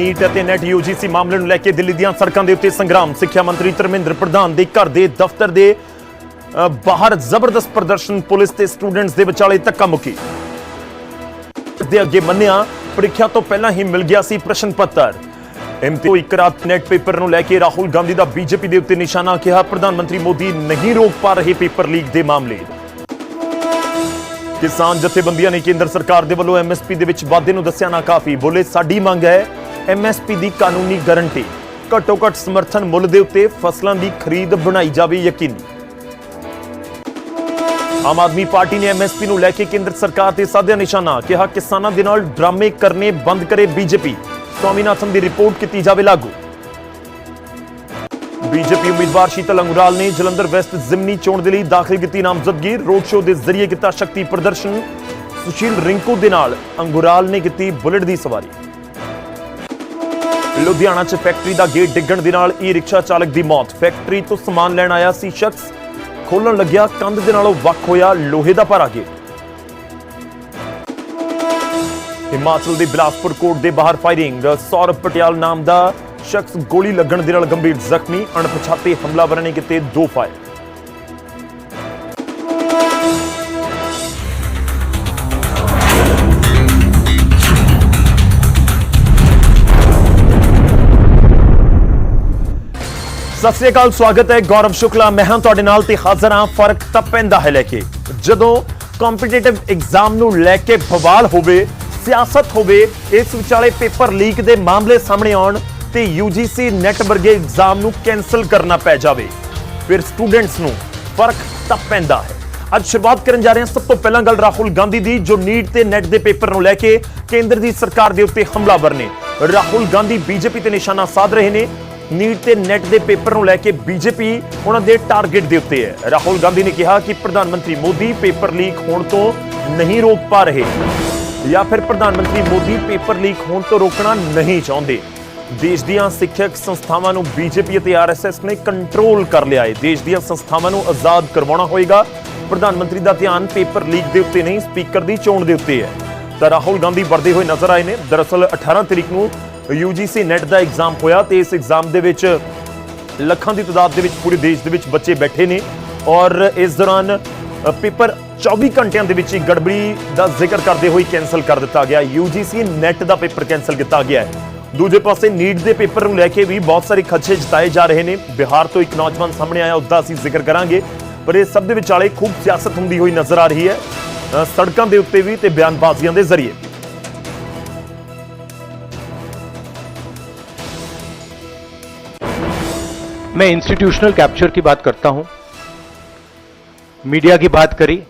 NEET ਅਤੇ net UGC ਮਾਮਲੇ ਨੂੰ ਲੈ ਕੇ ਦਿੱਲੀ ਦੀਆਂ ਸੜਕਾਂ ਦੇ ਉੱਤੇ ਸੰਗਰਾਮ। ਸਿੱਖਿਆ ਮੰਤਰੀ ਧਰਮਿੰਦਰ ਪ੍ਰਧਾਨ ਦੇ ਘਰ ਦੇ ਦਫ਼ਤਰ ਦੇ ਬਾਹਰ ਜ਼ਬਰਦਸਤ ਪ੍ਰਦਰਸ਼ਨ, ਪੁਲਿਸ ਤੇ ਸਟੂਡੈਂਟਸ ਦੇ ਵਿਚਾਲੇ ਧੱਕਾ ਮੁੱਕੀ। ਦੇ ਅੱਗੇ ਮੰਨਿਆ, ਪ੍ਰੀਖਿਆ ਤੋਂ ਪਹਿਲਾਂ ਹੀ ਮਿਲ ਗਿਆ ਸੀ ਪ੍ਰਸ਼ਨ ਪੱਤਰ। ਇਮਤਿਹਾਨ ਇੱਕ ਰਾਤ ਨੈਟ ਪੇਪਰ ਨੂੰ ਲੈ ਕੇ ਰਾਹੁਲ ਗਾਂਧੀ ਦਾ ਬੀਜੇਪੀ ਦੇ ਉੱਤੇ ਨਿਸ਼ਾਨਾ ਕਿਹਾ, ਪ੍ਰਧਾਨ ਮੰਤਰੀ ਮੋਦੀ ਨਹੀਂ ਰੋਕ ਪਾ ਰਹੇ ਪੇਪਰ ਲੀਕ ਦੇ ਮਾਮਲੇ। ਕਿਸਾਨ ਜਥੇਬੰਦੀਆਂ ਨੇ ਕੇਂਦਰ ਸਰਕਾਰ ਦੇ ਵੱਲੋਂ ਐਮਐਸਪੀ ਦੇ ਵਿੱਚ ਵਾਧੇ ਨੂੰ ਦੱਸਿਆ ਨਾ ਕਾਫੀ ਬੋਲੇ, ਸਾਡੀ ਮੰਗ ਹੈ ਐਮਐਸਪੀ ਦੀ ਕਾਨੂੰਨੀ ਗਾਰੰਟੀ। ਘੱਟੋ ਘੱਟ ਸਮਰਥਨ ਮੁੱਲ ਦੇ ਉੱਤੇ ਫਸਲਾਂ ਦੀ ਖਰੀਦ ਬਣਾਈ ਜਾਵੇ ਯਕੀਨੀ। ਆਮ ਆਦਮੀ ਪਾਰਟੀ ਨੇ ਐਮਐਸਪੀ ਨੂੰ ਲੈ ਕੇ ਕੇਂਦਰ ਸਰਕਾਰ ਤੇ ਸਾਧਿਆ ਨਿਸ਼ਾਨਾ ਕਿਹਾ, ਕਿਸਾਨਾਂ ਦੇ ਨਾਲ ਡਰਾਮੇ ਕਰਨੇ ਬੰਦ ਕਰੇ ਬੀਜੇਪੀ ਸਵਾਮੀਨਾਥਨ ਦੀ ਰਿਪੋਰਟ ਕੀਤੀ ਜਾਵੇ ਲਾਗੂ। ਬੀਜੇਪੀ ਉਮੀਦਵਾਰ ਸ਼ੀਤਲ ਅੰਗੁਰਾਲ ਨੇ ਜਲੰਧਰ ਵੈਸਟ ਜ਼ਿਮਨੀ ਚੋਣ ਦੇ ਲਈ ਦਾਖਲ ਕੀਤੀ ਨਾਮਜ਼ਦਗੀ। ਰੋਡ ਸ਼ੋਅ ਦੇ ਜ਼ਰੀਏ ਕੀਤਾ ਸ਼ਕਤੀ ਪ੍ਰਦਰਸ਼ਨ। ਸੁਸ਼ੀਲ ਰਿੰਕੂ ਦੇ ਨਾਲ ਅੰਗੁਰਾਲ ਨੇ ਕੀਤੀ ਬੁਲਟ ਦੀ ਸਵਾਰੀ। ਲੁਧਿਆਣਾ 'ਚ ਫੈਕਟਰੀ ਦਾ ਗੇਟ ਡਿੱਗਣ ਦੇ ਨਾਲ ਈ ਰਿਕਸ਼ਾ ਚਾਲਕ ਦੀ ਮੌਤ। ਫੈਕਟਰੀ ਤੋਂ ਸਮਾਨ ਲੈਣ ਆਇਆ ਸੀ ਸ਼ਖਸ। ਖੋਲਣ ਲੱਗਿਆ, ਕੰਧ ਦੇ ਨਾਲੋਂ ਵੱਖ ਹੋਇਆ ਲੋਹੇ ਦਾ ਭਾਰਾ ਗੇਟ ਹਿਮਾਚਲ ਦੇ ਬਿਲਾਸਪੁਰ ਕੋਟ ਦੇ ਬਾਹਰ ਫਾਇਰਿੰਗ ਸੌਰਵ ਪਟਿਆਲ ਨਾਮ ਦਾ ਸ਼ਖਸ ਗੋਲੀ ਲੱਗਣ ਦੇ ਨਾਲ ਗੰਭੀਰ ਜ਼ਖਮੀ। ਅਣਪਛਾਤੇ ਹਮਲਾਵਰਾਂ ਨੇ ਕੀਤੇ ਦੋ ਫਾਇਰ। ਸਤਿ ਸ੍ਰੀ ਅਕਾਲ, ਸਵਾਗਤ ਹੈ ਗੌਰਵ ਸ਼ੁਕਲਾ। ਮੈਂ ਹਾਂ ਤੁਹਾਡੇ ਨਾਲ ਤੇ ਹਾਜ਼ਰ ਹਾਂ, ਫ਼ਰਕ ਤਾਂ ਪੈਂਦਾ ਹੈ ਲੈ ਕੇ। ਜਦੋਂ ਕੰਪੀਟੀਟਿਵ ਐਗਜ਼ਾਮ ਨੂੰ ਲੈ ਕੇ ਬਵਾਲ ਹੋਵੇ, ਸਿਆਸਤ ਹੋਵੇ, ਇਸ ਵਿਚਾਲੇ ਪੇਪਰ ਲੀਕ ਦੇ ਮਾਮਲੇ ਸਾਹਮਣੇ ਆਉਣ ਤੇ UGC ਨੈਟ ਵਰਗੇ ਐਗਜ਼ਾਮ ਨੂੰ ਕੈਨਸਲ ਕਰਨਾ ਪੈ ਜਾਵੇ, ਫਿਰ ਸਟੂਡੈਂਟਸ ਨੂੰ ਫ਼ਰਕ ਤਾਂ ਪੈਂਦਾ ਹੈ। ਅੱਜ ਸ਼ੁਰੂਆਤ ਕਰਨ ਜਾ ਰਹੇ ਹਾਂ। ਸਭ ਤੋਂ ਪਹਿਲਾਂ ਗੱਲ ਰਾਹੁਲ ਗਾਂਧੀ ਦੀ, ਜੋ ਨੀਟ ਤੇ ਨੈਟ ਦੇ ਪੇਪਰ ਨੂੰ ਲੈ ਕੇ ਕੇਂਦਰ ਦੀ ਸਰਕਾਰ ਦੇ ਉੱਤੇ ਹਮਲਾਵਰ ਨੇ। ਰਾਹੁਲ ਗਾਂਧੀ ਬੀਜੇਪੀ ਤੇ ਨਿਸ਼ਾਨਾ ਸਾਧ ਰਹੇ ਨੇ। ਨੀਟ ਤੇ ਨੈਟ ਦੇ ਪੇਪਰ ਨੂੰ ਲੈ ਕੇ ਬੀਜੇਪੀ ਉਹਨਾਂ ਦੇ ਟਾਰਗੇਟ ਦੇ ਉੱਤੇ ਹੈ। ਰਾਹੁਲ ਗਾਂਧੀ ਨੇ ਕਿਹਾ ਕਿ ਪ੍ਰਧਾਨ ਮੰਤਰੀ ਮੋਦੀ ਪੇਪਰ ਲੀਕ ਹੋਣ ਤੋਂ ਨਹੀਂ ਰੋਕ ਪਾ ਰਹੇ ਜਾਂ ਫਿਰ ਪ੍ਰਧਾਨ ਮੰਤਰੀ ਮੋਦੀ ਪੇਪਰ ਲੀਕ ਹੋਣ ਤੋਂ ਰੋਕਣਾ ਨਹੀਂ ਚਾਹੁੰਦੇ। ਦੇਸ਼ ਦੀਆਂ ਸਿੱਖਿਅਕ ਸੰਸਥਾਵਾਂ ਨੂੰ ਬੀਜੇਪੀ ਅਤੇ ਆਰਐਸਐਸ ਨੇ ਕੰਟਰੋਲ ਕਰ ਲਿਆ ਹੈ। ਦੇਸ਼ ਦੀਆਂ ਸੰਸਥਾਵਾਂ ਨੂੰ ਆਜ਼ਾਦ ਕਰਵਾਉਣਾ ਹੋਏਗਾ। ਪ੍ਰਧਾਨ ਮੰਤਰੀ ਦਾ ਧਿਆਨ ਪੇਪਰ ਲੀਕ ਦੇ ਉੱਤੇ ਨਹੀਂ, ਸਪੀਕਰ ਦੀ ਚੋਣ ਦੇ ਉੱਤੇ ਹੈ। ਤਾਂ ਰਾਹੁਲ ਗਾਂਧੀ ਵਰਦੇ ਹੋਏ ਨਜ਼ਰ ਆਏ ਨੇ। ਦਰਅਸਲ 18 ਤਰੀਕ ਨੂੰ UGC ਨੈਟ ਦਾ ਐਗਜ਼ਾਮ ਹੋਇਆ ਤੇ ਇਸ ਐਗਜ਼ਾਮ ਦੇ ਵਿੱਚ ਲੱਖਾਂ ਦੀ ਤਾਦਾਦ ਦੇ ਵਿੱਚ ਪੂਰੇ ਦੇਸ਼ ਦੇ ਵਿੱਚ ਬੱਚੇ ਬੈਠੇ ਨੇ ਔਰ ਇਸ ਦੌਰਾਨ ਪੇਪਰ 24 ਘੰਟਿਆਂ ਦੇ ਵਿੱਚ ਹੀ ਗੜਬੜੀ ਦਾ ਜ਼ਿਕਰ ਕਰਦੇ ਹੋਏ ਕੈਨਸਲ ਕਰ ਦਿੱਤਾ ਗਿਆ। UGC ਨੈਟ ਦਾ ਪੇਪਰ ਕੈਨਸਲ ਕੀਤਾ ਗਿਆ ਹੈ। ਦੂਜੇ ਪਾਸੇ ਨੀਟ ਦੇ ਪੇਪਰ ਨੂੰ ਲੈ ਕੇ ਵੀ ਬਹੁਤ ਸਾਰੇ ਖਦਸ਼ੇ ਜਤਾਏ ਜਾ ਰਹੇ ਨੇ। ਬਿਹਾਰ ਤੋਂ ਇੱਕ ਨੌਜਵਾਨ ਸਾਹਮਣੇ ਆਇਆ ਉਸ ਅਸੀਂ ਜ਼ਿਕਰ ਕਰਾਂਗੇ। ਪਰ ਇਹ ਸਭ ਦੇ ਵਿਚਾਲੇ ਖੂਬ ਸਿਆਸਤ ਹੁੰਦੀ ਹੋਈ ਨਜ਼ਰ ਆ ਰਹੀ ਹੈ। ਸੜਕਾਂ ਦੇ ਉੱਤੇ ਵੀ ਤੇ ਬਿਆਨਬਾਜ਼ੀਆਂ ਦੇ ਜ਼ਰੀਏ मैं इंस्टीट्यूशनल कैप्चर की बात करता हूँ। मीडिया की बात करी।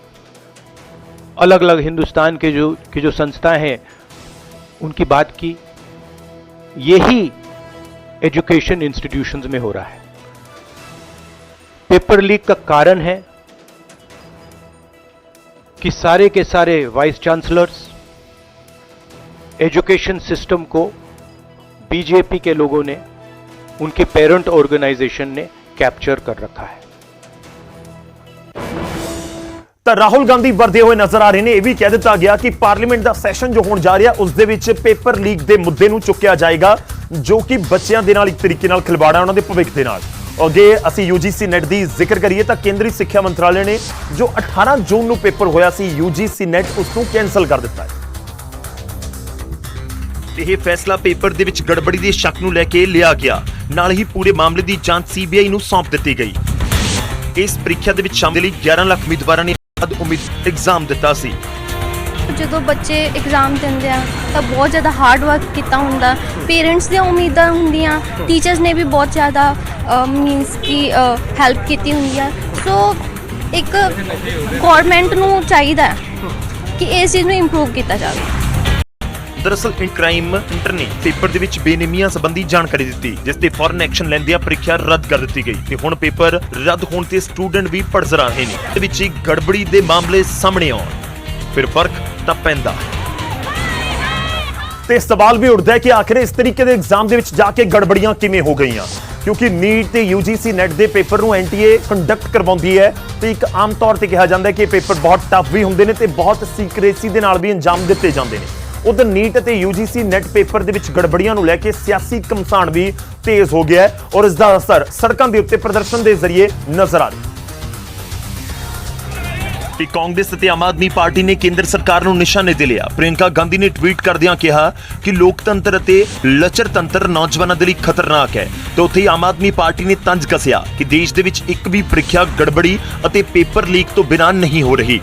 अलग अलग हिंदुस्तान के जो, की जो संस्थाएँ हैं, उनकी बात की। यही एजुकेशन इंस्टीट्यूशंस में हो रहा है। पेपर लीक का कारण है कि सारे के सारे वाइस चांसलर्स एजुकेशन सिस्टम को बीजेपी के लोगों ने उनके पेरेंट ऑर्गेनाइजेशन ने कैप्चर कर रखा है ਤਾਂ ਰਾਹੁਲ ਗਾਂਧੀ ਵਰਦੇ ਹੋਏ ਨਜ਼ਰ ਆ ਰਹੇ ਨੇ ਇਹ ਵੀ ਕਹਿ ਦਿੱਤਾ ਗਿਆ ਕਿ ਪਾਰਲੀਮੈਂਟ ਦਾ ਸੈਸ਼ਨ ਜੋ ਹੋਣ ਜਾ ਰਿਹਾ ਉਸ ਦੇ ਵਿੱਚ ਪੇਪਰ ਲੀਕ ਦੇ ਮੁੱਦੇ ਨੂੰ ਚੁੱਕਿਆ ਜਾਏਗਾ ਜੋ ਕਿ ਬੱਚਿਆਂ ਦੇ ਨਾਲ ਇੱਕ ਤਰੀਕੇ ਨਾਲ ਖਿਲਵਾੜਾ ਹੈ ਉਹਨਾਂ ਦੇ ਭਵਿੱਖ ਦੇ ਨਾਲ ਅੱਗੇ ਅਸੀਂ UGC ਨੈਟ ਦੀ ਜ਼ਿਕਰ ਕਰੀਏ ਤਾਂ ਕੇਂਦਰੀ ਸਿੱਖਿਆ ਮੰਤਰਾਲੇ ਨੇ ਜੋ 18 ਜੂਨ ਨੂੰ ਪੇਪਰ ਹੋਇਆ ਸੀ UGC ਨੈਟ ਉਸ ਨੂੰ ਕੈਨਸਲ ਕਰ ਦਿੱਤਾ ਹੈ ਇਹ ਫੈਸਲਾ ਪੇਪਰ ਦੇ ਵਿੱਚ ਗੜਬੜੀ ਦੇ ਸ਼ੱਕ ਨੂੰ ਲੈ ਕੇ ਲਿਆ ਗਿਆ ਨਾਲ ਹੀ ਪੂਰੇ ਮਾਮਲੇ ਦੀ ਜਾਂਚ ਸੀਬੀਆਈ ਨੂੰ ਸੌਂਪ ਦਿੱਤੀ ਗਈ। ਇਸ ਪ੍ਰੀਖਿਆ ਦੇ ਵਿੱਚ ਸ਼ਾਮਿਲ ਲਈ 11 ਲੱਖ ਉਮੀਦਵਾਰਾਂ ਨੇ ਅੱਜ ਉਮੀਦ ਐਗਜ਼ਾਮ ਦਿੱਤਾ ਸੀ। ਜਦੋਂ ਬੱਚੇ ਐਗਜ਼ਾਮ ਦਿੰਦੇ ਆ, ਤਾਂ ਬਹੁਤ ਜ਼ਿਆਦਾ ਹਾਰਡ ਵਰਕ ਕੀਤਾ ਹੁੰਦਾ। ਪੇਰੈਂਟਸ ਦੀਆਂ ਉਮੀਦਾਂ ਹੁੰਦੀਆਂ ਟੀਚਰਸ ਨੇ ਵੀ ਬਹੁਤ ਜ਼ਿਆਦਾ ਮੀਨਸ ਕਿ ਹੈਲਪ ਕੀਤੀ ਹੁੰਦੀ ਆ। ਸੋ ਇੱਕ ਗਵਰਨਮੈਂਟ ਨੂੰ ਚਾਹੀਦਾ ਕਿ ਇਸ ਚੀਜ਼ ਨੂੰ ਇੰਪਰੂਵ ਕੀਤਾ ਜਾਵੇ। ਦਰਅਸਲ ਇਨ ਕ੍ਰਾਈਮ ਇੰਟਰ ਨੇ ਪੇਪਰ ਦੇ ਵਿੱਚ ਬੇਨਿਮੀਆਂ ਸੰਬੰਧੀ ਜਾਣਕਾਰੀ ਦਿੱਤੀ, ਜਿਸ ਤੇ ਫੌਰਨ ਐਕਸ਼ਨ ਲੈਂਦਿਆਂ ਪ੍ਰੀਖਿਆ ਰੱਦ ਕਰ ਦਿੱਤੀ ਗਈ ਤੇ ਹੁਣ ਪੇਪਰ ਰੱਦ ਹੋਣ ਤੇ ਸਟੂਡੈਂਟ ਵੀ ਪੜਜ਼ਰਾ ਰਹੇ ਨੇ। ਇਹਦੇ ਵਿੱਚ ਹੀ ਗੜਬੜੀ ਦੇ ਮਾਮਲੇ ਸਾਹਮਣੇ ਆਉਣ। ਫਿਰ ਫ਼ਰਕ ਤਾਂ ਪੈਂਦਾ ਤੇ ਸਵਾਲ ਵੀ ਉੱਠਦਾ ਹੈ ਕਿ ਆਖਿਰ ਇਸ ਤਰੀਕੇ ਦੇ ਐਗਜ਼ਾਮ ਦੇ ਵਿੱਚ ਜਾ ਕੇ ਗੜਬੜੀਆਂ ਕਿਵੇਂ ਹੋ ਗਈਆਂ? ਕਿਉਂਕਿ ਨੀਟ ਤੇ UGC ਨੈਟ ਦੇ ਪੇਪਰ ਨੂੰ NTA ਕੰਡਕਟ ਕਰਵਾਉਂਦੀ ਹੈ ਤੇ ਇੱਕ ਆਮ ਤੌਰ ਤੇ ਕਿਹਾ ਜਾਂਦਾ ਹੈ ਕਿ ਇਹ ਪੇਪਰ ਬਹੁਤ ਟਫ ਵੀ ਹੁੰਦੇ ਨੇ ਤੇ ਬਹੁਤ ਸੀਕ੍ਰੇਸੀ ਦੇ ਨਾਲ ਵੀ ਅੰਜਾਮ ਦਿੱਤੇ ਜਾਂਦੇ ਨੇ। ਉਧਰ ਨੀਟ ਅਤੇ ਯੂਜੀਸੀ ਨੈਟ ਪੇਪਰ ਦੇ ਵਿੱਚ ਗੜਬੜੀਆਂ ਨੂੰ ਲੈ ਕੇ ਸਿਆਸੀ ਘਮਸਾਣ ਵੀ ਤੇਜ਼ ਹੋ ਗਿਆ ਹੈ ਔਰ ਇਸ ਦਾ ਅਸਰ ਸੜਕਾਂ ਦੇ ਉੱਤੇ ਪ੍ਰਦਰਸ਼ਨ ਦੇ ਜ਼ਰੀਏ ਨਜ਼ਰ ਆ ਰਿਹਾ ਕਿ ਕਾਂਗਰਸ ਅਤੇ ਆਮ ਆਦਮੀ ਪਾਰਟੀ ਨੇ ਕੇਂਦਰ ਸਰਕਾਰ ਨੂੰ ਨਿਸ਼ਾਨੇ ਤੇ ਲਿਆ। ਪ੍ਰਿਯੰਕਾ ਗਾਂਧੀ ਨੇ ਟਵੀਟ ਕਰਦਿਆਂ ਕਿਹਾ ਕਿ ਲੋਕਤੰਤਰ ਅਤੇ ਲਚਰਤੰਤਰ ਨੌਜਵਾਨਾਂ ਦੇ ਲਈ ਖਤਰਨਾਕ ਹੈ। ਤੇ ਉੱਥੇ ਹੀ ਆਮ ਆਦਮੀ ਪਾਰਟੀ ਨੇ ਤੰਜ ਕਸਿਆ ਕਿ ਦੇਸ਼ ਦੇ ਵਿੱਚ ਇੱਕ ਵੀ ਪ੍ਰੀਖਿਆ, ਗੜਬੜੀ ਅਤੇ ਪੇਪਰ ਲੀਕ ਤੋਂ ਬਿਨਾਂ ਨਹੀਂ ਹੋ ਰਹੀ।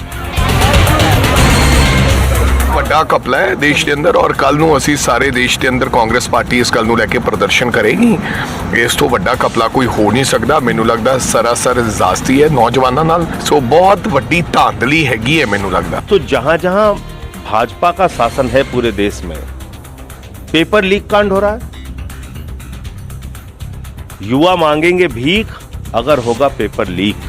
ਵੱਡਾ ਕਪਲਾ ਹੈ ਦੇਸ਼ ਦੇ ਅੰਦਰ ਔਰ ਕੱਲ ਨੂੰ ਅਸੀਂ ਸਾਰੇ ਦੇਸ਼ ਦੇ ਅੰਦਰ ਕਾਂਗਰਸ ਪਾਰਟੀ ਇਸ ਗੱਲ ਨੂੰ ਲੈ ਕੇ ਪ੍ਰਦਰਸ਼ਨ ਕਰੇਗੀ ਇਸ ਤੋਂ ਵੱਡਾ ਕਪਲਾ ਕੋਈ ਹੋ ਨਹੀਂ ਸਕਦਾ ਮੈਨੂੰ ਲੱਗਦਾ ਸਰਾਸਰ ਜ਼ਾਸਤੀ ਹੈ ਨੌਜਵਾਨਾਂ ਨਾਲ ਸੋ ਬਹੁਤ ਵੱਡੀ ਧਾਂਦਲੀ ਹੈਗੀ ਹੈ ਮੈਨੂੰ ਲੱਗਦਾ तो जहां जहां भाजपा का शासन है पूरे देश में पेपर लीक कांड हो रहा है युवा मांगेंगे भीख अगर होगा पेपर लीक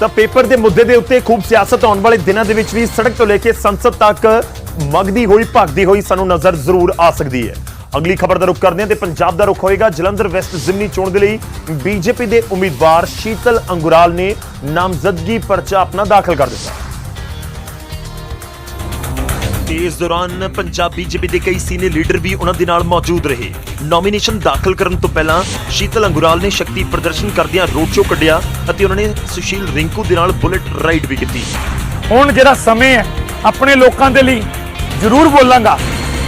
ਤਾਂ ਪੇਪਰ ਦੇ ਮੁੱਦੇ ਦੇ ਉੱਤੇ ਖੂਬ ਸਿਆਸਤ ਆਉਣ ਵਾਲੇ ਦਿਨਾਂ ਦੇ ਵਿੱਚ ਵੀ ਸੜਕ ਤੋਂ ਲੈ ਕੇ ਸੰਸਦ ਤੱਕ ਮਗਦੀ ਹੋਈ, ਭਗਦੀ ਹੋਈ ਸਾਨੂੰ ਨਜ਼ਰ ਜ਼ਰੂਰ ਆ ਸਕਦੀ ਹੈ। ਅਗਲੀ ਖਬਰ ਦਾ ਰੁਖ ਕਰਦੇ ਹਾਂ ਤੇ ਪੰਜਾਬ ਦਾ ਰੁਖ ਹੋਏਗਾ। ਜਲੰਧਰ ਵੈਸਟ ਜ਼ਿਮਨੀ ਚੋਣ ਦੇ ਲਈ ਬੀਜੇਪੀ ਦੇ ਉਮੀਦਵਾਰ ਸ਼ੀਤਲ ਅੰਗੁਰਾਲ ਨੇ ਨਾਮਜ਼ਦਗੀ ਪਰਚਾ ਆਪਣਾ ਦਾਖਲ ਕਰ ਦਿੱਤਾ। ਤੇ ਇਸ ਦੌਰਾਨ ਪੰਜਾਬ ਬੀਜੇਪੀ ਦੇ ਕਈ ਸੀਨੀਅਰ ਲੀਡਰ ਵੀ ਉਹਨਾਂ ਦੇ ਨਾਲ ਮੌਜੂਦ ਰਹੇ। ਨੋਮੀਨੇਸ਼ਨ ਦਾਖਲ ਕਰਨ ਤੋਂ ਪਹਿਲਾਂ ਸ਼ੀਤਲ ਅੰਗੁਰਾਲ ਨੇ ਸ਼ਕਤੀ ਪ੍ਰਦਰਸ਼ਨ ਕਰਦਿਆਂ ਰੋਡ ਸ਼ੋਅ ਕੱਢਿਆ ਅਤੇ ਉਹਨਾਂ ਨੇ ਸੁਸ਼ੀਲ ਰਿੰਕੂ ਦੇ ਨਾਲ ਬੁਲਟ ਰਾਈਡ ਵੀ ਕੀਤੀ। ਹੁਣ ਜਿਹੜਾ ਸਮੇਂ ਹੈ ਆਪਣੇ ਲੋਕਾਂ ਦੇ ਲਈ ਜ਼ਰੂਰ ਬੋਲਾਂਗਾ।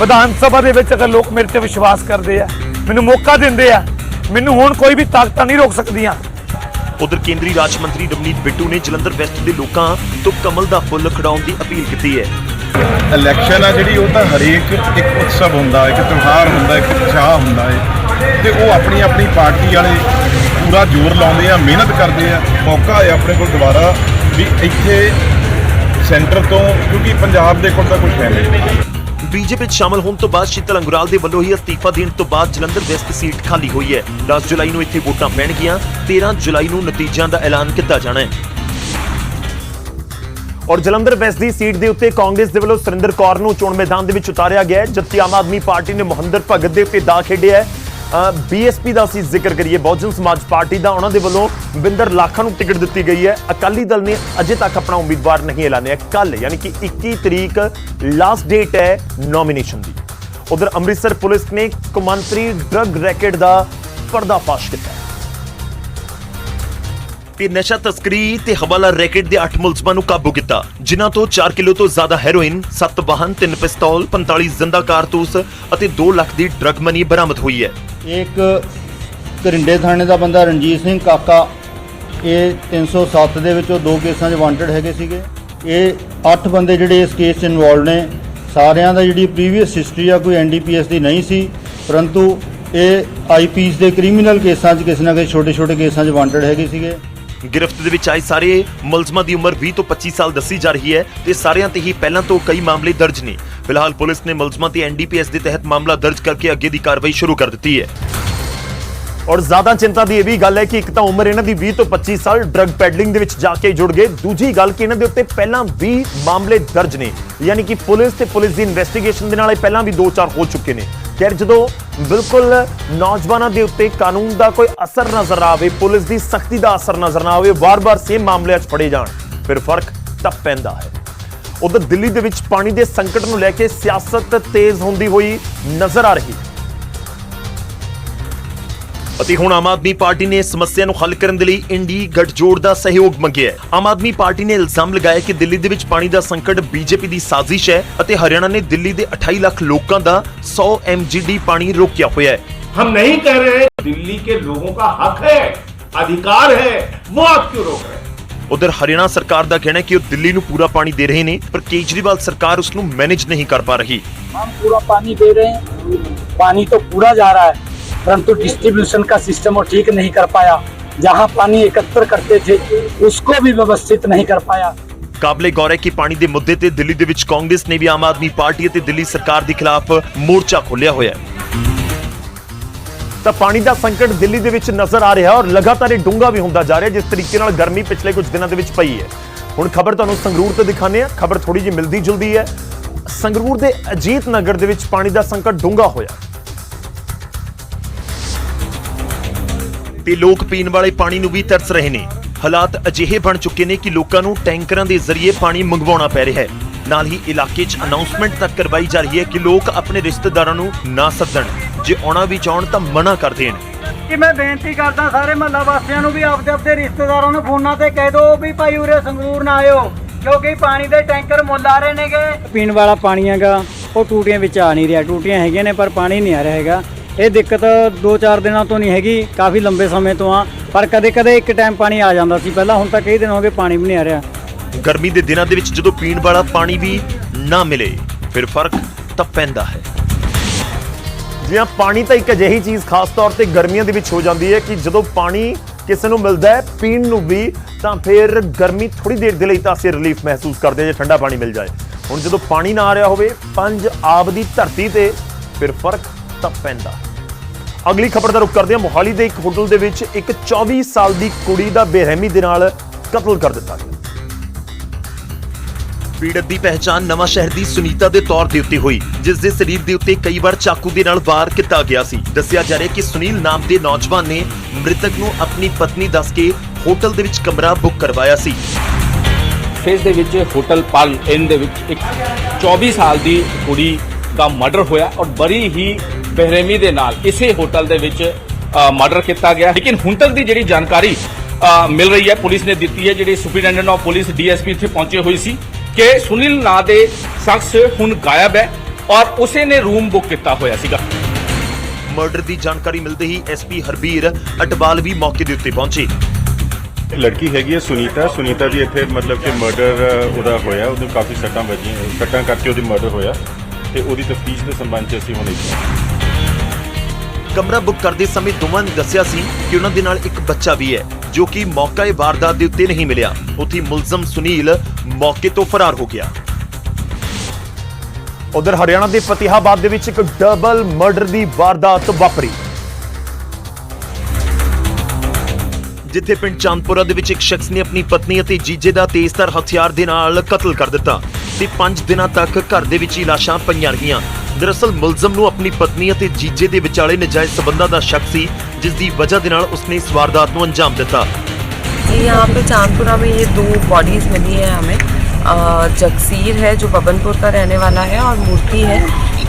ਵਿਧਾਨ ਸਭਾ ਦੇ ਵਿੱਚ ਅਗਰ ਲੋਕ ਮੇਰੇ ਤੇ ਵਿਸ਼ਵਾਸ ਕਰਦੇ ਆ ਮੈਨੂੰ ਮੌਕਾ ਦਿੰਦੇ ਆ ਮੈਨੂੰ ਹੁਣ ਕੋਈ ਵੀ ਤਾਕਤਾਂ ਨਹੀਂ ਰੋਕ ਸਕਦੀਆਂ। ਉਧਰ ਕੇਂਦਰੀ ਰਾਜ ਮੰਤਰੀ ਰਵਨੀਤ ਬਿੱਟੂ ਨੇ ਜਲੰਧਰ ਵੈਸਟ ਦੇ ਲੋਕਾਂ ਤੋਂ ਕਮਲ ਦਾ ਫੁੱਲ ਖੜਾਉਣ ਦੀ ਅਪੀਲ ਕੀਤੀ ਹੈ। ਇਲੈਕਸ਼ਨ ਆ ਜਿਹੜੀ, ਉਹ ਤਾਂ ਹਰੇਕ ਇੱਕ ਉਤਸਵ ਹੁੰਦਾ, ਇੱਕ ਤਿਉਹਾਰ ਹੁੰਦਾ, ਇੱਕ ਉਤਸ਼ਾਹ ਹੁੰਦਾ ਹੈ ਤੇ ਉਹ ਆਪਣੀ ਆਪਣੀ ਪਾਰਟੀ ਵਾਲੇ ਪੂਰਾ ਜ਼ੋਰ ਲਾਉਂਦੇ ਆ, ਮਿਹਨਤ ਕਰਦੇ ਆ। ਮੌਕਾ ਹੈ ਆਪਣੇ ਕੋਲ ਦੁਬਾਰਾ ਵੀ ਇੱਥੇ ਸੈਂਟਰ ਤੋਂ, ਕਿਉਂਕਿ ਪੰਜਾਬ ਦੇ ਕੋਲ ਤਾਂ ਕੁਝ ਹੈ ਨਹੀਂ। ਬੀਜੇਪੀ 'ਚ ਸ਼ਾਮਲ ਹੋਣ ਤੋਂ ਬਾਅਦ ਸ਼ੀਤਲ ਅੰਗੁਰਾਲ ਦੇ ਵੱਲੋਂ ਹੀ ਅਸਤੀਫਾ ਦੇਣ ਤੋਂ ਬਾਅਦ ਜਲੰਧਰ ਵੈਸਟ ਸੀਟ ਖਾਲੀ ਹੋਈ ਹੈ। 10 ਜੁਲਾਈ ਨੂੰ ਇੱਥੇ ਵੋਟਾਂ ਪੈਣਗੀਆਂ 13 ਜੁਲਾਈ ਨੂੰ ਨਤੀਜਿਆਂ ਦਾ ਐਲਾਨ ਕੀਤਾ ਜਾਣਾ ਹੈ। ਔਰ ਜਲੰਧਰ ਵੈਸਟ ਦੀ ਸੀਟ ਦੇ ਉੱਤੇ ਕਾਂਗਰਸ ਦੇ ਵੱਲੋਂ ਸੁਰਿੰਦਰ ਕੌਰ ਨੂੰ ਚੋਣ ਮੈਦਾਨ ਦੇ ਵਿੱਚ ਉਤਾਰਿਆ ਗਿਆ ਹੈ। ਜਦਕਿ ਆਮ ਆਦਮੀ ਪਾਰਟੀ ਨੇ ਮੋਹਿੰਦਰ ਭਗਤ ਦੇ ਉੱਤੇ ਦਾ ਖੇਡਿਆ ਹੈ। ਬੀਐਸਪੀ ਦਾ ਅਸੀਂ ਜ਼ਿਕਰ ਕਰੀਏ, ਬਹੁਜਨ ਸਮਾਜ ਪਾਰਟੀ ਦਾ ਉਹਨਾਂ ਦੇ ਵੱਲੋਂ ਬਿੰਦਰ ਲਾਖਾ ਨੂੰ ਟਿਕਟ ਦਿੱਤੀ ਗਈ ਹੈ। ਅਕਾਲੀ ਦਲ ਨੇ ਅਜੇ ਤੱਕ ਆਪਣਾ ਉਮੀਦਵਾਰ ਨਹੀਂ ਐਲਾਨਿਆ। ਕੱਲ ਯਾਨੀ ਕਿ 21 ਤਰੀਕ ਲਾਸਟ ਡੇਟ ਹੈ ਨੋਮੀਨੇਸ਼ਨ ਦੀ। ਉਧਰ ਅੰਮ੍ਰਿਤਸਰ ਪੁਲਿਸ ਨੇ ਕੌਮਾਂਤਰੀ ਡਰੱਗ ਰੈਕੇਟ ਦਾ ਪਰਦਾਫਾਸ਼ ਕੀਤਾ ਤੇ ਨਸ਼ਾ ਤਸਕਰੀ ਤੇ ਹਵਾਲਾ ਰੈਕੇਟ ਦੇ 8 ਮੁਲਜ਼ਮਾਂ ਨੂੰ ਕਾਬੂ ਕੀਤਾ, ਜਿਨ੍ਹਾਂ ਤੋਂ 4 ਕਿਲੋ ਤੋਂ ਜ਼ਿਆਦਾ ਹੈਰੋਇਨ 7 ਵਾਹਨ 3 ਪਿਸਤੌਲ 45 ਜ਼ਿੰਦਾ ਕਾਰਤੂਸ ਅਤੇ 2 ਲੱਖ ਦੀ ਡਰੱਗ ਮਨੀ ਬਰਾਮਦ ਹੋਈ ਹੈ। ਇੱਕ ਕਰਿੰਡੇ ਥਾਣੇ ਦਾ ਬੰਦਾ ਰਣਜੀਤ ਸਿੰਘ ਕਾਕਾ, ਇਹ 307 ਦੇ ਵਿੱਚੋਂ ਦੋ ਕੇਸਾਂ 'ਚ ਵਾਂਟਡ ਹੈਗੇ ਸੀਗੇ। ਇਹ 8 ਬੰਦੇ ਜਿਹੜੇ ਇਸ ਕੇਸ 'ਚ ਇਨਵੋਲਡ ਨੇ, ਸਾਰਿਆਂ ਦਾ ਜਿਹੜੀ ਪ੍ਰੀਵੀਅਸ ਹਿਸਟਰੀ ਆ ਕੋਈ ਐਨਡੀਪੀਐਸ ਦੀ ਨਹੀਂ ਸੀ, ਪਰੰਤੂ ਇਹ ਆਈਪੀਸ ਦੇ ਕ੍ਰਿਮੀਨਲ ਕੇਸਾਂ 'ਚ ਕਿਸੇ ਨਾ ਕਿਸੇ ਛੋਟੇ-ਛੋਟੇ ਕੇਸਾਂ 'ਚ ਵਾਂਟਡ ਹੈਗੇ ਸੀਗੇ। ਗ੍ਰਿਫਤ ਦੇ ਵਿੱਚ ਆਏ ਸਾਰੇ ਮੁਲਜ਼ਮਾਂ ਦੀ ਉਮਰ 20 ਤੋਂ 25 ਸਾਲ ਦੱਸੀ ਜਾ ਰਹੀ ਹੈ ਤੇ ਸਾਰਿਆਂ ਤੇ ਹੀ ਪਹਿਲਾਂ ਤੋਂ ਕਈ ਮਾਮਲੇ ਦਰਜ ਨੇ। ਫਿਲਹਾਲ ਪੁਲਿਸ ਨੇ ਮੁਲਜ਼ਮਾਂ ਤੇ ਐਨਡੀਪੀਐਸ ਦੇ ਤਹਿਤ ਮਾਮਲਾ ਦਰਜ ਕਰਕੇ ਅੱਗੇ ਦੀ ਕਾਰਵਾਈ ਸ਼ੁਰੂ ਕਰ ਦਿੱਤੀ ਹੈ। ਔਰ ਜ਼ਿਆਦਾ ਚਿੰਤਾ ਦੀ ਇਹ ਵੀ ਗੱਲ ਹੈ ਕਿ ਇੱਕ ਤਾਂ ਉਮਰ ਇਹਨਾਂ ਦੀ 20 ਤੋਂ 25 ਸਾਲ ਡਰੱਗ ਪੈਡਲਿੰਗ ਦੇ ਵਿੱਚ ਜਾ ਕੇ ਜੁੜ ਗਏ। ਦੂਜੀ ਗੱਲ ਕਿ ਇਹਨਾਂ ਦੇ ਉੱਤੇ ਪਹਿਲਾਂ 20 ਮਾਮਲੇ ਦਰਜ ਨੇ। ਯਾਨੀ ਕਿ ਪੁਲਿਸ ਤੇ ਪੁਲਿਸ ਦੀ ਇਨਵੈਸਟੀਗੇਸ਼ਨ ਦੇ ਨਾਲ ਇਹ ਪਹਿਲਾਂ ਵੀ 2-4 ਹੋ ਚੁੱਕੇ ਨੇ। ਖੈਰ ਜਦੋਂ ਬਿਲਕੁਲ ਨੌਜਵਾਨਾਂ ਦੇ ਉੱਤੇ ਕਾਨੂੰਨ ਦਾ ਕੋਈ ਅਸਰ ਨਜ਼ਰ ਨਾ ਆਵੇ, ਪੁਲਿਸ ਦੀ ਸਖਤੀ ਦਾ ਅਸਰ ਨਜ਼ਰ ਨਾ ਆਵੇ, ਵਾਰ-ਵਾਰ ਸੇਮ ਮਾਮਲਿਆਂ 'ਚ ਫੜੇ ਜਾਣ, ਫਿਰ ਫ਼ਰਕ ਤਾਂ ਪੈਂਦਾ ਹੈ। ਉਧਰ ਦਿੱਲੀ ਦੇ ਵਿੱਚ ਪਾਣੀ ਦੇ ਸੰਕਟ ਨੂੰ ਲੈ ਕੇ ਸਿਆਸਤ ਤੇਜ਼ ਹੁੰਦੀ ਹੋਈ ਨਜ਼ਰ ਆ ਰਹੀ ਹੈ। ਅਤੇ ਹੁਣ ਆਮ ਆਦਮੀ ਪਾਰਟੀ ਨੇ ਇਸ ਸਮੱਸਿਆ ਨੂੰ ਹੱਲ ਕਰਨ ਦੇ ਲਈ ਇੰਡੀ ਗੱਠਜੋੜ ਦਾ ਸਹਿਯੋਗ ਮੰਗਿਆ ਹੈ ਆਮ ਆਦਮੀ ਪਾਰਟੀ ਨੇ ਇਲਜ਼ਾਮ ਲਗਾਇਆ ਕਿ ਦਿੱਲੀ ਦੇ ਵਿੱਚ ਪਾਣੀ ਦਾ ਸੰਕਟ ਬੀਜੇਪੀ ਦੀ ਸਾਜ਼ਿਸ਼ ਹੈ ਅਤੇ ਹਰਿਆਣਾ ਨੇ ਦਿੱਲੀ ਦੇ 28 ਲੱਖ ਲੋਕਾਂ ਦਾ 100 ਐਮਜੀਡੀ ਪਾਣੀ ਰੋਕਿਆ ਹੋਇਆ ਹੈ हम नहीं कह रहे दिल्ली के लोगों का हक है अधिकार है वो आप क्यों रोक रहे हैं ਉਧਰ ਹਰਿਆਣਾ ਸਰਕਾਰ ਦਾ ਕਹਿਣਾ ਹੈ ਕਿ ਉਹ ਦਿੱਲੀ ਨੂੰ ਪੂਰਾ ਪਾਣੀ ਦੇ ਰਹੇ ਨੇ ਪਰ ਕੇਜਰੀਵਾਲ ਸਰਕਾਰ ਉਸ ਨੂੰ ਮੈਨੇਜ ਨਹੀਂ ਕਰ ਪਾ ਰਹੀ हम पूरा पानी दे रहे हैं पानी तो पूरा जा रहा है परंतु डिस्ट्रीब्यूशन का सिस्टम वो ठीक नहीं कर पाया जहां पानी एकत्र करते थे उसको भी व्यवस्थित नहीं कर पाया ਕਾਬਲੇ ਗੌਰ ਹੈ ਕਿ ਪਾਣੀ ਦੇ ਮੁੱਦੇ ਤੇ ਦਿੱਲੀ ਦੇ ਵਿੱਚ ਕਾਂਗਰਸ ਨੇ ਵੀ ਆਮ ਆਦਮੀ ਪਾਰਟੀ ਅਤੇ ਦਿੱਲੀ ਸਰਕਾਰ ਦੇ ਖਿਲਾਫ ਮੋਰਚਾ ਖੋਲ੍ਹਿਆ ਹੋਇਆ ਹੈ ਤਾਂ ਪਾਣੀ ਦਾ ਸੰਕਟ ਦਿੱਲੀ ਦੇ ਵਿੱਚ ਨਜ਼ਰ ਆ ਰਿਹਾ ਔਰ ਲਗਾਤਾਰ ਇਹ ਡੂੰਘਾ ਵੀ ਹੁੰਦਾ ਜਾ ਰਿਹਾ ਜਿਸ ਤਰੀਕੇ ਨਾਲ ਗਰਮੀ ਪਿਛਲੇ ਕੁਝ ਦਿਨਾਂ ਦੇ ਵਿੱਚ ਪਈ ਹੈ ਹੁਣ ਖਬਰ ਤੁਹਾਨੂੰ ਸੰਗਰੂਰ ਤੋਂ ਦਿਖਾਣੇ ਆ ਖਬਰ ਥੋੜੀ ਜਿਹੀ ਮਿਲਦੀ ਜੁਲਦੀ ਹੈ ਸੰਗਰੂਰ ਦੇ ਅਜੀਤ ਨਗਰ ਦੇ ਵਿੱਚ ਪਾਣੀ ਦਾ ਸੰਕਟ ਡੂੰਘਾ ਹੋਇਆ ਤੇ ਲੋਕ ਪੀਣ ਵਾਲੇ ਪਾਣੀ ਨੂੰ ਵੀ ਤਰਸ ਰਹੇ ਨੇ। ਹਾਲਾਤ ਅਜਿਹੇ ਬਣ ਚੁੱਕੇ ਨੇ ਕਿ ਲੋਕਾਂ ਨੂੰ ਟੈਂਕਰਾਂ ਦੇ ਜ਼ਰੀਏ ਪਾਣੀ ਮੰਗਵਾਉਣਾ ਪੈ ਰਿਹਾ ਹੈ। ਨਾਲ ਹੀ ਇਲਾਕੇ 'ਚ ਅਨਾਉਂਸਮੈਂਟ ਤੱਕ ਕਰਵਾਈ ਜਾ ਰਹੀ ਹੈ ਕਿ ਲੋਕ ਆਪਣੇ ਰਿਸ਼ਤੇਦਾਰਾਂ ਨੂੰ ਨਾ ਸੱਦਣ। ਜੇ ਆਉਣਾ ਵੀ ਚਾਹਣ ਤਾਂ ਮਨਾ ਕਰ ਦੇਣ। ਕਿ ਮੈਂ ਬੇਨਤੀ ਕਰਦਾ ਸਾਰੇ ਮਹੱਲਾ ਵਾਸੀਆਂ ਨੂੰ ਵੀ ਆਪਦੇ ਆਪਦੇ ਰਿਸ਼ਤੇਦਾਰਾਂ ਨੂੰ ਫੋਨਾਂ ਤੇ ਕਹਿ ਦਿਓ ਵੀ ਭਾਈ ਉਰੇ ਸੰਗਰੂਰ ਨਾ ਆਇਓ ਕਿਉਂਕਿ ਪਾਣੀ ਦੇ ਟੈਂਕਰ ਮੁੱਲ ਆ ਰਹੇ ਨੇਗੇ। ਪੀਣ ਵਾਲਾ ਪਾਣੀ ਹੈਗਾ ਉਹ ਟੂਟੀਆਂ ਵਿੱਚ ਆ ਨਹੀਂ ਰਿਹਾ। ਟੂਟੀਆਂ ਹੈਗੀਆਂ ਨੇ ਪਰ ਪਾਣੀ ਨਹੀਂ ਆ ਰਿਹਾ ਹੈਗਾ। ਇਹ ਦਿੱਕਤ 2-4 ਦਿਨਾਂ ਤੋਂ ਨਹੀਂ ਹੈਗੀ ਕਾਫੀ ਲੰਬੇ ਸਮੇਂ ਤੋਂ ਆ ਪਰ ਕਦੇ-ਕਦੇ ਇੱਕ ਟਾਈਮ ਪਾਣੀ ਆ ਜਾਂਦਾ ਸੀ। ਪਹਿਲਾਂ ਹੁਣ ਤਾਂ ਕਈ ਦਿਨ ਹੋ ਗਏ ਪਾਣੀ ਵੀ ਨਹੀਂ ਆ ਰਿਹਾ। ਗਰਮੀ ਦੇ ਦਿਨਾਂ ਦੇ ਵਿੱਚ ਜਦੋਂ ਪੀਣ ਵਾਲਾ ਪਾਣੀ ਵੀ ਨਾ ਮਿਲੇ ਫਿਰ ਫ਼ਰਕ ਤਾਂ ਪੈਂਦਾ ਹੈ। ਜੀ ਹਾਂ ਪਾਣੀ ਤਾਂ ਇੱਕ ਅਜਿਹੀ ਚੀਜ਼ ਖਾਸ ਤੌਰ ਤੇ ਗਰਮੀਆਂ ਦੇ ਵਿੱਚ ਹੋ ਜਾਂਦੀ ਹੈ ਕਿ ਜਦੋਂ ਪਾਣੀ ਕਿਸੇ ਨੂੰ ਮਿਲਦਾ ਹੈ ਪੀਣ ਨੂੰ ਵੀ ਤਾਂ ਫਿਰ ਗਰਮੀ ਥੋੜੀ ਦੇਰ ਦੇ ਲਈ ਤਾਂ ਅਸੀਂ ਰਿਲੀਫ ਮਹਿਸੂਸ ਕਰਦੇ ਹਾਂ ਜੇ ਠੰਡਾ ਪਾਣੀ ਮਿਲ ਜਾਏ। ਹੁਣ ਜਦੋਂ ਪਾਣੀ ਨਾ ਆ ਰਿਹਾ ਹੋਵੇ ਪੰਜ ਆਬ ਦੀ ਧਰਤੀ ਤੇ ਫਿਰ ਫ਼ਰਕ ਤਾਂ ਪੈਂਦਾ ਹੈ। ਅਗਲੀ ਖਬਰ ਦਾ ਰੁਖ ਕਰਦੇ ਹਾਂ। ਮੋਹਾਲੀ ਦੇ ਇੱਕ ਹੋਟਲ ਦੇ ਵਿੱਚ ਇੱਕ 24 ਸਾਲ ਦੀ ਕੁੜੀ ਦਾ ਬੇਰਹਿਮੀ ਦੇ ਨਾਲ ਕਤਲ ਕਰ ਦਿੱਤਾ ਗਿਆ। ਪੀੜਤ ਦੀ ਪਹਿਚਾਣ ਨਵਾਂ ਸ਼ਹਿਰ ਦੀ ਸੁਨੀਤਾ ਦੇ ਤੌਰ ਦੇ ਉੱਤੇ ਹੋਈ ਜਿਸ ਦੇ ਸਰੀਰ ਦੇ ਉੱਤੇ ਕਈ ਵਾਰ ਚਾਕੂ ਦੇ ਨਾਲ ਵਾਰ ਕੀਤਾ ਗਿਆ ਸੀ। ਦੱਸਿਆ ਜਾ ਰਿਹਾ ਕਿ ਸੁਨੀਲ ਨਾਮ ਦੇ ਨੌਜਵਾਨ ਨੇ ਮ੍ਰਿਤਕ ਨੂੰ ਆਪਣੀ ਪਤਨੀ ਦੱਸ ਕੇ ਹੋਟਲ ਦੇ ਵਿੱਚ ਕਮਰਾ ਬੁੱਕ ਕਰਵਾਇਆ ਸੀ। ਫੇਸ ਦੇ ਵਿੱਚ ਹੋਟਲ ਪਲ ਇਨ ਦੇ ਵਿੱਚ ਇੱਕ 24 ਸਾਲ ਦੀ ਕੁੜੀ ਦਾ ਮਰਡਰ ਹੋਇਆ ਔਰ ਬੜੀ ਹੀ ਬੇਰਹਿਮੀ ਦੇ ਨਾਲ ਇਸੇ ਹੋਟਲ ਦੇ ਵਿੱਚ ਮਰਡਰ ਕੀਤਾ ਗਿਆ। ਲੇਕਿਨ ਹੁਣ ਤੱਕ ਦੀ ਜਿਹੜੀ ਜਾਣਕਾਰੀ ਮਿਲ ਰਹੀ ਹੈ ਪੁਲਿਸ ਨੇ ਦਿੱਤੀ ਹੈ ਜਿਹੜੇ ਸੁਪਰੀਡੈਂਡੈਂਟ ਆਫ ਪੁਲਿਸ ਡੀਐਸਪੀ ਇੱਥੇ ਪਹੁੰਚੇ ਹੋਏ ਸੀ ਕਿ ਸੁਨੀਲ ਨਾਂ ਦੇ ਸ਼ਖਸ ਹੁਣ ਗਾਇਬ ਹੈ ਔਰ ਉਸੇ ਨੇ ਰੂਮ ਬੁੱਕ ਕੀਤਾ ਹੋਇਆ ਸੀਗਾ। ਮਰਡਰ ਦੀ ਜਾਣਕਾਰੀ ਮਿਲਦੇ ਹੀ ਐਸਪੀ ਹਰਬੀਰ ਅਟਵਾਲ ਵੀ ਮੌਕੇ ਦੇ ਉੱਤੇ ਪਹੁੰਚੇ। ਲੜਕੀ ਹੈਗੀ ਹੈ ਸੁਨੀਤਾ। ਸੁਨੀਤਾ ਦੀ ਇੱਥੇ ਮਤਲਬ ਕਿ ਮਰਡਰ ਉਹਦਾ ਹੋਇਆ। ਉਹਨੂੰ ਕਾਫੀ ਸੱਟਾਂ ਵੱਜੀਆਂ ਸੱਟਾਂ ਕਰਕੇ ਉਹਦੀ ਮਰਡਰ ਹੋਇਆ। ਤੇ ਉਹਦੀ ਤਫਤੀਸ਼ ਦੇ ਸੰਬੰਧ 'ਚ ਅਸੀਂ ਹੁਣ ਇੱਥੇ ਹਾਂ। ਕਮਰਾ ਬੁੱਕ ਕਰਦੇ ਸਮੇਂ ਦੋਵਾਂ ਨੇ ਦੱਸਿਆ ਸੀ ਕਿ ਉਹਨਾਂ ਦੇ ਨਾਲ ਇੱਕ ਬੱਚਾ ਵੀ ਹੈ ਜੋ ਕਿ ਮੌਕੇ ਵਾਰਦਾਤ ਦੇ ਉੱਤੇ ਨਹੀਂ ਮਿਲਿਆ। ਉੱਥੇ ਮੁਲਜ਼ਮ ਸੁਨੀਲ ਮੌਕੇ ਤੋਂ ਫਰਾਰ ਹੋ ਗਿਆ। ਉਧਰ ਹਰਿਆਣਾ ਦੇ ਫਤਿਹਾਬਾਦ ਦੇ ਵਿੱਚ ਇੱਕ ਡਬਲ ਮਰਡਰ ਦੀ ਵਾਰਦਾਤ ਵਾਪਰੀ। ਜਿੱਥੇ ਪਿੰਡ ਚਾਂਦਪੁਰਾ ਦੇ ਵਿੱਚ ਇੱਕ ਸ਼ਖਸ ਨੇ ਆਪਣੀ ਪਤਨੀ ਅਤੇ ਜੀਜੇ ਦਾ ਤੇਜ਼ਧਾਰ ਹਥਿਆਰ ਦੇ ਨਾਲ ਕਤਲ ਕਰ ਦਿੱਤਾ ਤੇ 5 ਦਿਨਾਂ ਤੱਕ ਘਰ ਦੇ ਵਿੱਚ ਹੀ ਲਾਸ਼ਾਂ ਪਈਆਂ ਰਹੀਆਂ। ਦਰਅਸਲ ਮੁਲਜ਼ਮ ਨੂੰ ਆਪਣੀ ਪਤਨੀ ਅਤੇ ਜੀਜੇ ਦੇ ਵਿਚਾਲੇ ਨਜਾਇਜ਼ ਸਬੰਧਾਂ ਦਾ ਸ਼ੱਕ ਸੀ ਜਿਸ ਦੀ ਵਜ੍ਹਾ ਦੇ ਨਾਲ ਉਸਨੇ ਇਸ ਵਾਰਦਾਤ ਨੂੰ ਅੰਜਾਮ ਦਿੱਤਾ जी यहाँ पे चांदपुरा में ये दो बॉडीज मिली है हमें अ, जगसीर है जो बबनपुर का रहने वाला है और मूर्ति है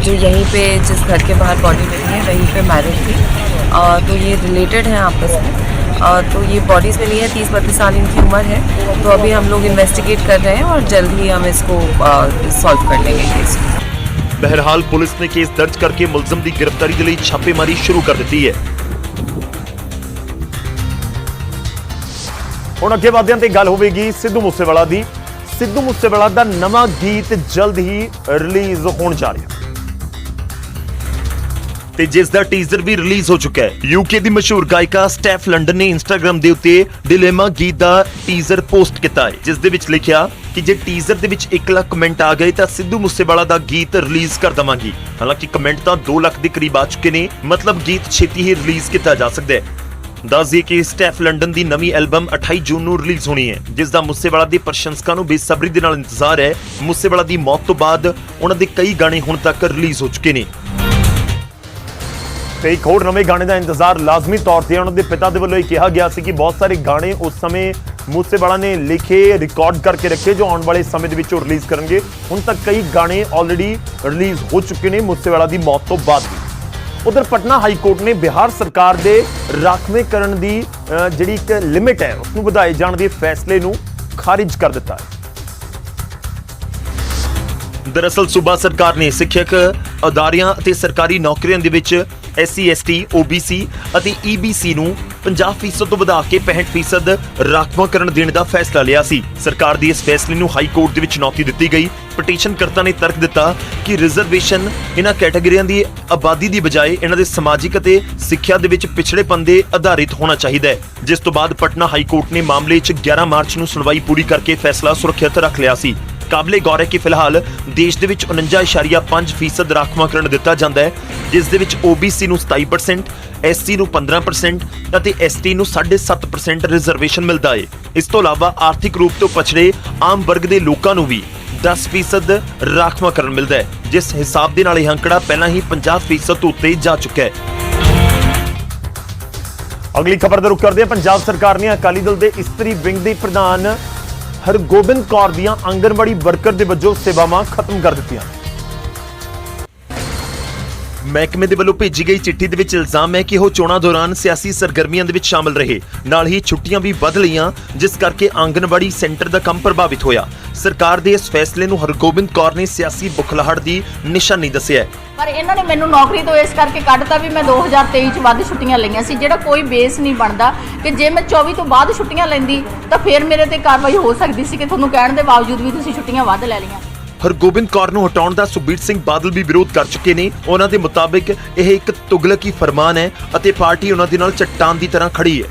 जो यहीं पे जिस घर के बाहर बॉडी मिली है वहीं पे मैरिज थी अ, तो ये रिलेटेड हैं आपस में अ, तो ये बॉडीज मिली है तीस बत्तीस साल इनकी उम्र है तो अभी हम लोग इन्वेस्टिगेट कर रहे हैं और जल्द ही हम इसको सॉल्व कर लेंगे केस ਬਹਰਹਾਲ ਪੁਲਿਸ ਨੇ ਕੇਸ ਦਰਜ ਕਰਕੇ ਮੁਲਜ਼ਮ ਦੀ ਗ੍ਰਿਫਤਾਰੀ ਦੇ ਲਈ ਛਾਪੇਮਾਰੀ ਸ਼ੁਰੂ ਕਰ ਦਿੱਤੀ ਹੈ ਹੁਣ ਅੱਗੇ ਵਧਦੇ ਤੇ ਗੱਲ ਹੋਵੇਗੀ ਸਿੱਧੂ ਮੂਸੇਵਾਲਾ ਦੀ ਸਿੱਧੂ ਮੂਸੇਵਾਲਾ ਦਾ ਨਵਾਂ ਗੀਤ ਜਲਦ ਹੀ ਰਿਲੀਜ਼ ਹੋਣ ਜਾ ਰਿਹਾ ਤੇ ਜਿਸ ਦਾ ਟੀਜ਼ਰ ਵੀ ਰਿਲੀਜ਼ ਹੋ ਚੁੱਕਾ ਹੈ। ਯੂਕੇ ਦੀ ਮਸ਼ਹੂਰ ਗਾਇਕਾ ਸਟੈਫ ਲੰਡਨ ਨੇ ਇੰਸਟਾਗ੍ਰam ਦੇ ਉੱਤੇ ਡਿਲੇਮਾ ਗੀਤ ਦਾ ਟੀਜ਼ਰ ਪੋਸਟ ਕੀਤਾ ਹੈ, ਜਿਸ ਦੇ ਵਿੱਚ ਲਿਖਿਆ ਕਿ ਜੇ ਟੀਜ਼ਰ ਦੇ ਵਿੱਚ 1 ਲੱਖ ਕਮੈਂਟ ਆ ਗਏ ਤਾਂ ਸਿੱਧੂ ਮੂਸੇਵਾਲਾ ਦਾ ਗੀਤ ਰਿਲੀਜ਼ ਕਰ ਦਵਾਂਗੀ। ਹਾਲਾਂਕਿ ਕਮੈਂਟ ਤਾਂ 2 ਲੱਖ ਦੇ ਕਰੀਬ ਆ ਚੁੱਕੇ ਨੇ, ਮਤਲਬ ਗੀਤ ਛੇਤੀ ਹੀ ਰਿਲੀਜ਼ ਕੀਤਾ ਜਾ ਸਕਦਾ ਹੈ। ਦੱਸ ਦਈਏ ਕਿ ਸਟੈਫ ਲੰਡਨ ਦੀ ਨਵੀਂ ਐਲਬਮ 28 ਜੂਨ ਨੂੰ ਰਿਲੀਜ਼ ਹੋਣੀ ਹੈ, ਜਿਸ ਦਾ ਮੂਸੇਵਾਲਾ ਦੇ ਪ੍ਰਸ਼ੰਸਕਾਂ ਨੂੰ ਬੇਸਬਰੀ ਦੇ ਨਾਲ ਇੰਤਜ਼ਾਰ ਹੈ। ਮੂਸੇਵਾਲਾ ਦੀ ਮੌਤ ਤੋਂ ਬਾਅਦ ਉਹਨਾਂ ਦੇ ਕਈ ਗਾਣੇ ਹੁਣ ਤੱਕ ਰਿਲੀਜ਼ ਹੋ ਚੁੱਕੇ ਨੇ। ਤੇ ਇੱਕ ਹੋਰ ਨਵੇਂ ਗਾਣੇ ਦਾ ਇੰਤਜ਼ਾਰ ਲਾਜ਼ਮੀ ਤੌਰ ਤੇ ਉਹਨਾਂ ਦੇ ਪਿਤਾ ਦੇ ਵੱਲੋਂ ਇਹ ਕਿਹਾ ਗਿਆ ਸੀ ਕਿ ਬਹੁਤ ਸਾਰੇ ਗਾਣੇ ਉਸ ਸਮੇਂ ਮੂਸੇਵਾਲਾ ਨੇ ਲਿਖੇ ਰਿਕਾਰਡ ਕਰਕੇ ਰੱਖੇ ਜੋ ਆਉਣ ਵਾਲੇ ਸਮੇਂ ਦੇ ਵਿੱਚ ਉਹ ਰਿਲੀਜ਼ ਕਰਨਗੇ। ਹੁਣ ਤੱਕ ਕਈ ਗਾਣੇ ਆਲਰੇਡੀ ਰਿਲੀਜ਼ ਹੋ ਚੁੱਕੇ ਨੇ ਮੂਸੇਵਾਲਾ ਦੀ ਮੌਤ ਤੋਂ ਬਾਅਦ ਵੀ। ਉਧਰ ਪਟਨਾ ਹਾਈ ਕੋਰਟ ਨੇ ਬਿਹਾਰ ਸਰਕਾਰ ਦੇ ਰਾਖਵੇਂ ਕਰਨ ਦੀ ਜਿਹੜੀ ਇੱਕ ਲਿਮਿਟ ਹੈ ਉਸ ਨੂੰ ਵਧਾਏ ਜਾਣ ਦੇ ਫੈਸਲੇ ਨੂੰ ਖਾਰਿਜ ਕਰ ਦਿੱਤਾ ਹੈ। ਦਰਅਸਲ ਸੂਬਾ ਸਰਕਾਰ ਨੇ ਸਿੱਖਿਅਕ ਅਦਾਰਿਆਂ ਅਤੇ ਸਰਕਾਰੀ ਨੌਕਰੀਆਂ ਦੇ ਵਿੱਚ ਐਸਸੀ ਐਸਟੀ ਓਬੀਸੀ ਅਤੇ ਈਬੀਸੀ ਨੂੰ 50% ਤੋਂ ਵਧਾ ਕੇ 65% ਰਾਖਵਾਂਕਰਨ ਦੇਣ ਦਾ ਫੈਸਲਾ ਲਿਆ ਸੀ। ਸਰਕਾਰ ਦੀ ਇਸ ਫੈਸਲੇ ਨੂੰ ਹਾਈ ਕੋਰਟ ਦੇ ਵਿੱਚ ਚੁਣੌਤੀ ਦਿੱਤੀ ਗਈ। ਪਟੀਸ਼ਨਕਰਤਾ ਨੇ ਤਰਕ ਦਿੱਤਾ ਕਿ ਰਿਜ਼ਰਵੇਸ਼ਨ ਇਹਨਾਂ ਕੈਟਾਗਰੀਆਂ ਦੀ ਆਬਾਦੀ ਦੀ ਬਜਾਏ ਇਹਨਾਂ ਦੇ ਸਮਾਜਿਕ ਅਤੇ ਸਿੱਖਿਆ ਦੇ ਵਿੱਚ ਪਿਛੜੇਪਨ ਦੇ ਆਧਾਰਿਤ ਹੋਣਾ ਚਾਹੀਦਾ ਹੈ। ਜਿਸ ਤੋਂ ਬਾਅਦ ਪਟਨਾ ਹਾਈ ਕੋਰਟ ਨੇ ਮਾਮਲੇ 'ਚ 11 ਮਾਰਚ ਨੂੰ ਸੁਣਵਾਈ ਪੂਰੀ ਕਰਕੇ ਫੈਸਲਾ ਸੁਰੱਖਿਅਤ ਰੱਖ ਲਿਆ ਸੀ। ਕਾਬਲੇ ਗੌਰ ਹੈ ਕਿ ਫਿਲਹਾਲ ਦੇਸ਼ ਦੇ ਵਿੱਚ 49.5% ਰਾਖਵਾਂਕਰਨ ਦਿੱਤਾ ਜਾਂਦਾ ਹੈ, ਜਿਸ ਦੇ ਵਿੱਚ OBC ਨੂੰ 27% SC ਨੂੰ 15% ਅਤੇ ST ਨੂੰ 7.5% ਰਿਜ਼ਰਵੇਸ਼ਨ ਮਿਲਦਾ ਹੈ। ਇਸ ਤੋਂ ਇਲਾਵਾ ਆਰਥਿਕ ਰੂਪ ਤੋਂ ਪਛੜੇ ਆਮ ਵਰਗ ਦੇ ਲੋਕਾਂ ਨੂੰ ਵੀ 10% ਰਾਖਵਾਂਕਰਨ ਮਿਲਦਾ ਹੈ, ਜਿਸ ਹਿਸਾਬ ਦੇ ਨਾਲ ਇਹ ਅੰਕੜਾ ਪਹਿਲਾਂ ਹੀ 50% ਤੋਂ ਉੱਤੇ ਜਾ ਚੁੱਕਾ ਹੈ। ਅਗਲੀ ਖਬਰ ਦਾ ਰੁਖ ਕਰਦੇ ਹਾਂ। ਪੰਜਾਬ ਸਰਕਾਰ ਨੇ ਅਕਾਲੀ ਦਲ ਦੇ ਇਸਤਰੀ ਵਿੰਗ ਦੀ ਪ੍ਰਧਾਨ ਹਰਗੋਬਿੰਦ ਕੌਰ ਦੀਆਂ ਆਂਗਨਵਾੜੀ ਵਰਕਰ ਦੇ ਵਜੋਂ ਸੇਵਾਵਾਂ ਖਤਮ ਕਰ ਦਿੱਤੀਆਂ। ਮਹਿਕਮੇ ਦੇ ਵੱਲੋਂ ਭੇਜੀ ਗਈ ਚਿੱਠੀ ਦੇ ਵਿੱਚ ਇਲਜ਼ਾਮ ਹੈ ਕਿ ਉਹ ਚੋਣਾਂ ਦੌਰਾਨ ਸਿਆਸੀ ਸਰਗਰਮੀਆਂ ਦੇ ਵਿੱਚ ਸ਼ਾਮਲ ਰਹੇ। ਨਾਲ ਹੀ ਛੁੱਟੀਆਂ ਵੀ ਵੱਧ ਲਈਆਂ, ਜਿਸ ਕਰਕੇ ਆਂਗਨਵਾੜੀ ਸੈਂਟਰ ਦਾ ਕੰਮ ਪ੍ਰਭਾਵਿਤ ਹੋਇਆ। ਸਰਕਾਰ ਦੇ ਇਸ ਫੈਸਲੇ ਨੂੰ ਹਰਗੋਬਿੰਦ ਕੌਰ ਨੇ ਸਿਆਸੀ ਬੁਖਲਾਹਟ ਦੀ ਨਿਸ਼ਾਨੀ ਦੱਸਿਆ ਹੈ। ਪਰ ਇਹਨਾਂ ਨੇ ਮੈਨੂੰ ਨੌਕਰੀ ਤੋਂ ਇਸ ਕਰਕੇ ਕੱਢਤਾ ਵੀ ਮੈਂ 2023 ਚ ਵੱਧ ਛੁੱਟੀਆਂ ਲਈਆਂ ਸੀ, ਜਿਹੜਾ ਕੋਈ ਬੇਸ ਨਹੀਂ ਬਣਦਾ ਕਿ ਜੇ ਮੈਂ 24 ਤੋਂ ਬਾਅਦ ਛੁੱਟੀਆਂ ਲੈਂਦੀ ਤਾਂ ਫਿਰ ਮੇਰੇ ਤੇ ਕਾਰਵਾਈ ਹੋ ਸਕਦੀ ਸੀ ਕਿ ਤੁਹਾਨੂੰ ਕਹਿਣ ਦੇ ਬਾਵਜੂਦ ਵੀ ਤੁਸੀਂ ਛੁੱਟੀਆਂ ਵੱਧ ਲੈ ਲਈਆਂ। ਹਰਗੋਬਿੰਦ ਕੌਰ ਨੂੰ ਹਟਾਉਣ ਦਾ ਸੁਖਬੀਰ ਸਿੰਘ ਬਾਦਲ ਵੀ ਵਿਰੋਧ ਕਰ ਚੁੱਕੇ ਨੇ। ਉਹਨਾਂ ਦੇ ਮੁਤਾਬਿਕ ਇਹ ਇੱਕ ਤੁਗਲਕੀ ਫਰਮਾਨ ਹੈ ਅਤੇ ਪਾਰਟੀ ਉਹਨਾਂ ਦੇ ਨਾਲ ਚੱਟਾਨ ਦੀ ਤਰ੍ਹਾਂ ਖੜੀ ਹੈ।